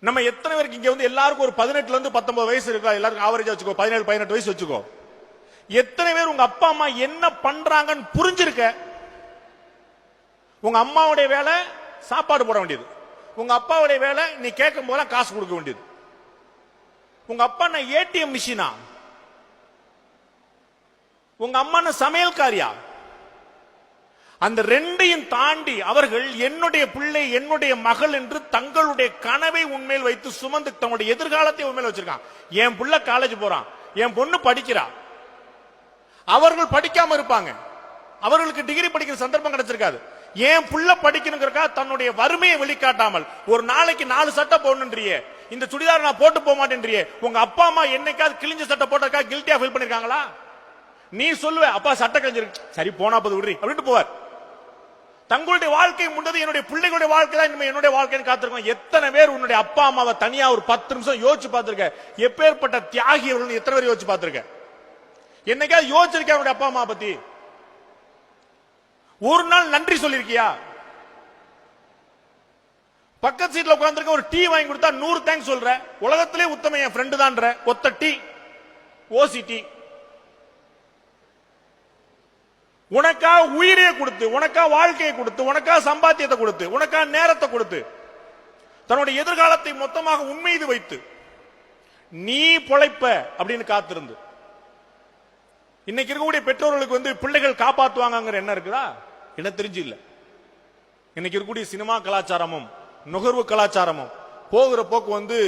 நம்ம எத்தனை பேருக்கு இங்க வந்து எல்லாருக்கும் ஒரு பதினெட்டுல இருந்து பத்தொன்பது வயசு இருக்கா? எல்லாருக்கும் ஆவரேஜா வச்சுக்கோ. பதினேழு பதினெட்டு வயசு வச்சுக்கோ. எத்தனை பேர் உங்க அப்பா அம்மா என்ன பண்றாங்கன்னு புரிஞ்சிருக்க? உங்க அம்மாவுடைய வேலை சாப்பாடு போட வேண்டியது. உங்க அப்பாவுடைய வேலை நீ கேட்கும் போதெல்லாம் காசு கொடுக்க வேண்டியது. உங்க அப்பா நான் ஏடிஎம் மிஷினா உங்க அம்மா நான் சமையல்காரியா? அந்த ரெண்டையும் தாண்டி அவர்கள் என்னுடைய பிள்ளை என்னுடைய மகள் என்று தங்களுடைய கனவை உண்மையில் வைத்து சுமந்து தங்களுடைய எதிர்காலத்தை உண்மையில் வச்சிருக்கான். என் பிள்ளை காலேஜ் போறான். என் பொண்ணு படிக்கிறா. அவர்கள் படிக்காம இருப்பாங்க. அவர்களுக்கு டிகிரி படிக்கிற சந்தர்ப்பம் கிடைச்சிருக்காது. என் புள்ள படிக்கணுங்கிறக்கா தன்னுடைய வறுமையை வெளிக்காட்டாமல் ஒரு நாளைக்கு நாலு சட்டை போடணுன்றியே. இந்த சுடிதார் நான் போட்டு போக மாட்டேன்றியே. உங்க அப்பா அம்மா என்னைக்காவது கிழிஞ்ச சட்டை போட்டிருக்கா கில்ட்டியா ஃபீல் பண்ணிருக்காங்களா? நீ சொல்லுவ அப்பா சட்டை கிழிஞ்சிருக்கு. சரி போனா போது விடுறி. அப்படின்ட்டு போவார். தங்களுடைய வாழ்க்கை முன்னது என்னுடைய பிள்ளைகளுடைய வாழ்க்கை தான் இனிமே என்னுடைய வாழ்க்கைன்னு காத்திருக்கோம். எத்தனை பேர் உன்னுடைய அப்பா அம்மாவை தனியா ஒரு பத்து நிமிஷம் யோசிச்சு பார்த்திருக்க? எப்பேற்பட்ட தியாகி அவர்கள் எத்தனை பேர் யோசிச்சு பார்த்திருக்க? என்னைக்காவது யோசிச்சிருக்கேன் என்னுடைய அப்பா அம்மா பத்தி? ஒரு நாள் நன்றி சொல்லிருக்கியா பக்கத்து சீட்ல உட்காந்துருக்க ஒரு டீ வாங்கி கொடுத்தா நூறு தேங்க்ஸ் சொல்ற. உலகத்திலே உத்தம என் ஃப்ரெண்டு தான்ற. ஒத்த டீ. ஓசி டீ உனக்கா உயிரையே கொடுத்து உனக்கா வாழ்க்கையை கொடுத்து உனக்கா சம்பாத்தியத்தை கொடுத்து உனக்கா நேரத்தை கொடுத்து தன்னுடைய எதிர்காலத்தை மொத்தமாக உண்மைது வைத்து நீ பொழைப்ப அப்படின்னு காத்திருந்து. இன்னைக்கு இருக்கக்கூடிய பெற்றோர்களுக்கு வந்து பிள்ளைகள் காப்பாத்துவாங்கங்கிற என்ன இருக்குதா? என்ன தெரிஞ்சு இல்லை. இன்னைக்கு இருக்கக்கூடிய சினிமா கலாச்சாரமும் நுகர்வு கலாச்சாரமும் போகிற போக்கு வந்து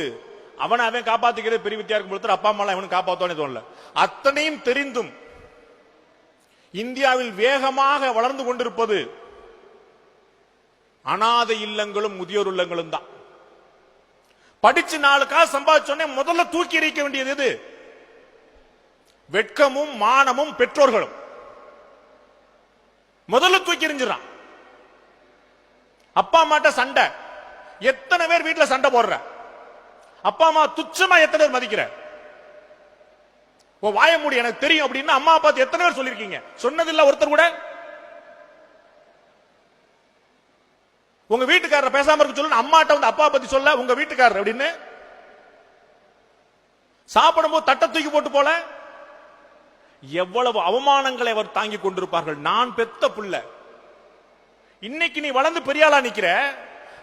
அவனை அவன் காப்பாத்திக்கிறதே பெரிய வித்தியா இருக்கும் பொழுது அப்பா அம்மா அவனும் காப்பாத்தோன்னு தோணல அத்தனையும் தெரிந்தும் இந்தியாவில் வேகமாக வளர்ந்து கொண்டிருப்பது அனாதை இல்லங்களும் முதியோர் இல்லங்களும் தான். படிச்சு நாலு காசு சம்பாதிச்சோடனே முதல்ல தூக்கி எறிக்க வேண்டியது எது? வெட்கமும் மானமும் பெற்றோர்களும். முதல்ல தூக்கி எறிஞ்சிடறான். அப்பா அம்மாட்ட சண்டை. எத்தனை பேர் வீட்டுல சண்டை போடுற? அப்பா அம்மா துச்சமா எத்தனை பேர் மதிக்கிற? உன் வாய மூடி எனக்கு தெரியும் அப்படின்னு அம்மா பார்த்து எத்தனை பேர் சொல்லிருக்கீங்க சொன்னதில்ல ஒருத்தர் கூட. உங்க வீட்டுக்காரர் பேசாம இருக்க சொல்லு அம்மாட்ட வந்து அப்பா பத்தி சொல்ல உங்க வீட்டுக்காரர் அப்படின்னு. சாப்பிடும்போது தட்டை தூக்கி போட்டு போல. எவ்வளவு அவமானங்களை அவர் தாங்கி கொண்டிருப்பார்கள். நான் பெத்த புள்ள. இன்னைக்கு நீ வளர்ந்து பெரியாளா நிக்கிற.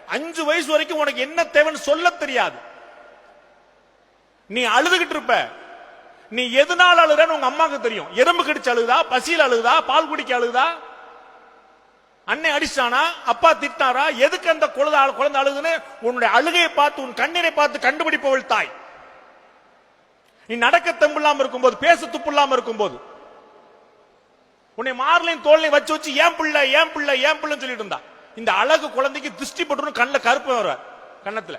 அஞ்சு வயசு வரைக்கும் உனக்கு என்ன தேவைன்னு சொல்ல தெரியாது. நீ அழுதுகிட்டு இருப்ப. நீ எதுனால அழுறன்னு உங்க அம்மாவுக்கு தெரியும். எறும்பு கடிச்சு அழுதா பசியில் அழுதா பால் குடிக்க அழுதா அன்னை அடிச்சானா? அப்பா திட்டாரா? எதுக்கு அந்த குழந்தை குழந்தை அழுகுதுன்னு உன்னுடைய அழுகையை பார்த்து உன் கண்ணீரை பார்த்து கண்டுபிடிப்பவள் தாய். நீ நடக்க தெம்பில்லாம இருக்கும்போது பேச துப்பில்லாம இருக்கும்போது உன்னை மார்லையும் தோல்லையும் வச்சு வச்சு ஏன் பிள்ளை ஏன் பிள்ளை ஏன் பிள்ளைன்னு சொல்லிட்டு இருந்தா. இந்த அழகு குழந்தைக்கு திருஷ்டி பட்டு கண்ணில் கருப்பு வர கண்ணத்துல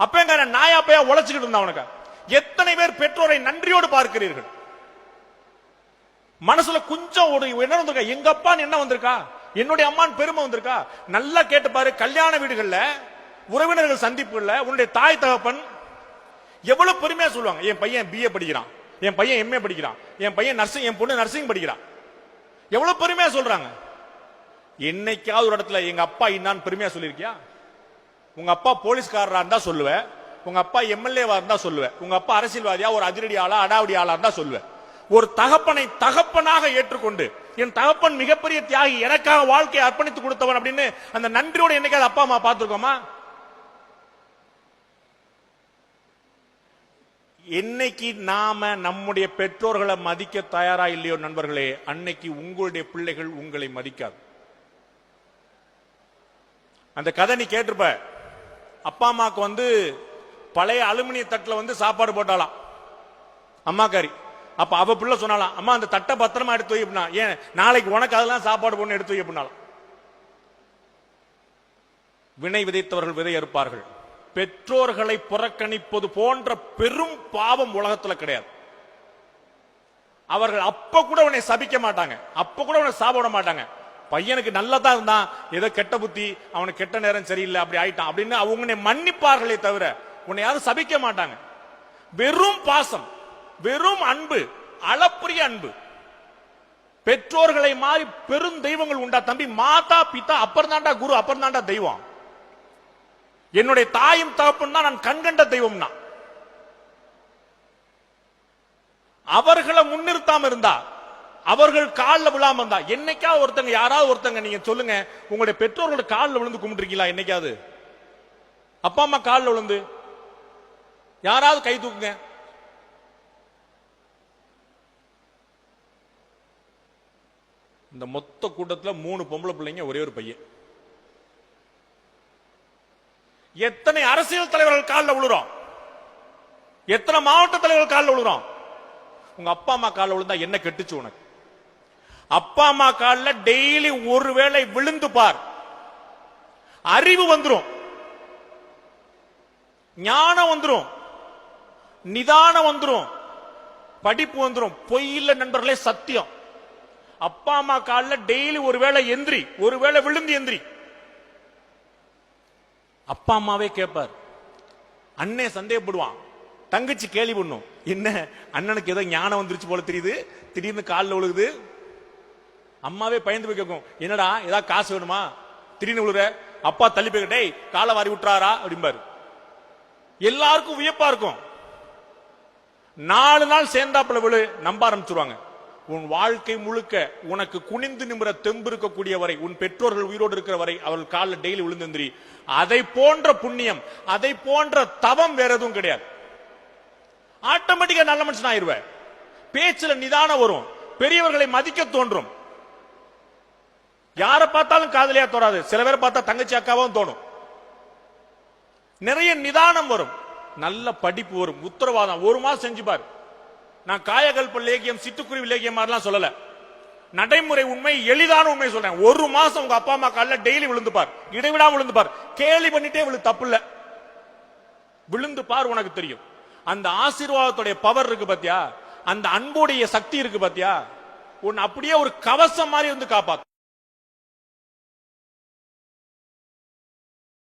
அப்பங்க நாயா பையா உழைச்சுக்கிட்டு இருந்தா உனக்கு எத்தனை பேர் பெற்றோரை நன்றியோடு பார்க்கிறீர்கள்? மனசுல கொஞ்சம் ஒரு என்ன வந்திருக்கா? எங்க அப்பா என்ன வந்திருக்கா? என்னுடைய அம்மான் பெருமை வந்திருக்கா? நல்லா கேட்டு பாரு கல்யாண வீடுகள்ல உறவினர்கள் சந்திப்புகள்ல உன்னுடைய தாய் தகப்பன் எவ்வளவு பெருமையா சொல்லுவாங்க. என் பையன் பிஏ படிக்கிறான். என் பையன் எம்ஏ படிக்கிறான். என் பையன் நர்சிங் என் பொண்ணு நர்சிங் படிக்கிறான். எவ்வளவு பெருமையா சொல்றாங்க? என்னைக்காவது ஒரு இடத்துல எங்க அப்பா இன்னான்னு பெருமையா சொல்லியிருக்கியா? உங்க அப்பா போலீஸ்காரரா இருந்தா சொல்லுவேன். உங்க அப்பா எம்எல்ஏவா இருந்தா சொல்லுவேன். உங்க அப்பா அரசியல்வாதியா ஒரு அதிரடி ஆளா அடாவடி ஆளா இருந்தா சொல்லுவேன். ஒரு தகப்பனை தகப்பனாக ஏற்றுக்கொண்டு என் தகப்பன் மிகப்பெரிய தியாகி எனக்காக வாழ்க்கையை அர்ப்பணித்து கொடுத்தவன் அப்படின்னு அந்த நன்றியோட என்னைக்காவது அப்பா அம்மா பார்த்துருக்கோமா? என்னைக்கு நாம நம்முடைய பெற்றோர்களை மதிக்க தயாரா இல்லையோ நண்பர்களே அன்னைக்கு உங்களுடைய பிள்ளைகள் உங்களை மதிக்காது. அந்த கதை நீ கேட்டிருப்ப. அப்பா அம்மாவுக்கு வந்து பழைய அலுமினிய தட்டுல வந்து சாப்பாடு போட்டாலாம் அம்மாக்காரி அப்ப அவ பிள்ளை சொன்னாலாம் அம்மா அந்த தட்டை பத்திரமா எடுத்து வை அப்படின்னா. ஏன் நாளைக்கு உனக்கு அதெல்லாம் சாப்பாடு போடணும் எடுத்து வை அப்படின்னாலாம் வினை விதைத்தவர்கள் விதை அறுப்பார்கள். பெற்றோர்களை புறக்கணிப்பது போன்ற பெரும் பாவம் உலகத்துல கிடையாது. அவர்கள் அப்ப கூட உன்னை சபிக்க மாட்டாங்க. அப்ப கூட உன்னை சாப்பிட மாட்டாங்க. பையனுக்கு நல்லதா இருந்தான் ஏதோ கெட்ட புத்தி அவனுக்கு கெட்ட நேரம் சரியில்லை அப்படி ஆயிட்டான் அப்படின்னு அவங்க மன்னிப்பார்களே தவிர உன்னை யாரும் சபிக்க மாட்டாங்க. வெறும் பாசம் வெறும் அன்பு அளப்புரிய அன்பு. பெற்றோர்களை மாறி பெரும் தெய்வங்கள் உண்டா தம்பி? மாதா பிதா அப்புறம் தாண்டா குரு அப்புறம் தாண்டா தெய்வம். என்னுடைய தாயும் தகப்பன் தான் நான் கண்கண்ட தெய்வம்னா. அவர்களை முன்னிறுத்தாம இருந்தா அவர்கள் காலில் விழாம இருந்தா என்னைக்காவது ஒருத்தங்க யாராவது ஒருத்தங்க நீங்க சொல்லுங்க உங்களுடைய பெற்றோர்களோட காலில் விழுந்து கும்பிட்டுருக்கீங்களா என்னைக்காவது? அப்பா அம்மா காலில் விழுந்து யாராவது கை தூக்குங்க. இந்த மொத்த கூட்டத்துல மூணு பொம்பளை பிள்ளைங்க ஒரே ஒரு பையன். எத்தனை அரசியல் தலைவர்கள் காலில் விழுறோம் எத்தனை மாவட்ட தலைவர்கள் காலில் விழுறோம் உங்க அப்பா அம்மா காலில் விழுந்தா என்ன கெட்டுச்சு உனக்கு? அப்பா அம்மா காலில் டெய்லி ஒரு வேளை விழுந்து பார். அறிவு வந்துரும். ஞானம் வந்துரும். நிதானம் வந்துடும் படிப்பு வந்துடும் பொய் இல்ல நண்பர்களே சத்தியம். அப்பா அம்மா காலில் டெய்லி ஒருவேளை எந்திரி ஒரு வேளை விழுந்து எந்திரி. அப்பா அம்மாவே கேட்பார் அண்ணே சந்தேகப்படுவான். தங்கச்சி கேலி பண்ணும். என்ன? அண்ணனுக்கு ஏதோ ஞானம் வந்துருச்சு போல தெரியுது. திடீர்னு காலில் விழுகுது. அம்மாவே பயந்து போய் கேட்கும் என்னடா ஏதாவது காசு வேணுமா? திடீர்னு விழுற அப்பா தள்ளி போய் டேய் காலை வாரி விட்டுறாரா? அப்படிம்பாரு. எல்லாருக்கும் வியப்பா இருக்கும். நாலு நாள் சேர்ந்தாப்புல விழு நம்ப ஆரம்பிச்சிருவாங்க. உன் வாழ்க்கை முழுக்க உனக்கு குனிந்து நிமிர தெம்பு இருக்கக்கூடிய வரை உன் பெற்றோர்கள் உயிரோடு இருக்கிற வரை அவர்கள் காலில் டெய்லி விழுந்தெந்திரி அதை போன்ற புண்ணியம் அதை போன்ற தவம் வேற எதுவும் கிடையாது. ஆட்டோமேட்டிக்கா நல்ல மனுஷன் ஆயிருவ பேச்சுல நிதானம் வரும். பெரியவர்களை மதிக்க தோன்றும். யாரை பார்த்தாலும் காதலியா தோறாது சில பேரை பார்த்தா தங்கச்சி அக்காவும் தோணும். நிறைய நிதானம் வரும். நல்ல படிப்பு வரும். உத்தரவாதம். ஒரு மாதம் செஞ்சு பாரு. நான் காயகல்ப லேகியம் சிட்டுக்குருவி லேகியம் மாதிரிலாம் சொல்லல. நடைமுறை உண்மை எளிதான உண்மை சொல்றேன். ஒரு மாசம் உங்க அப்பா அம்மா காலில் டெய்லி விழுந்து பார். இடைவிடாம விழுந்து பார். கேலி பண்ணிட்டே விழு தப்பு இல்ல. விழுந்து பார் உனக்கு தெரியும். அந்த ஆசீர்வாதத்துடைய பவர் இருக்கு பாத்தியா? அந்த அன்புடைய சக்தி இருக்கு பாத்தியா? உன் அப்படியே ஒரு கவசம் மாதிரி வந்து காப்பாத்து.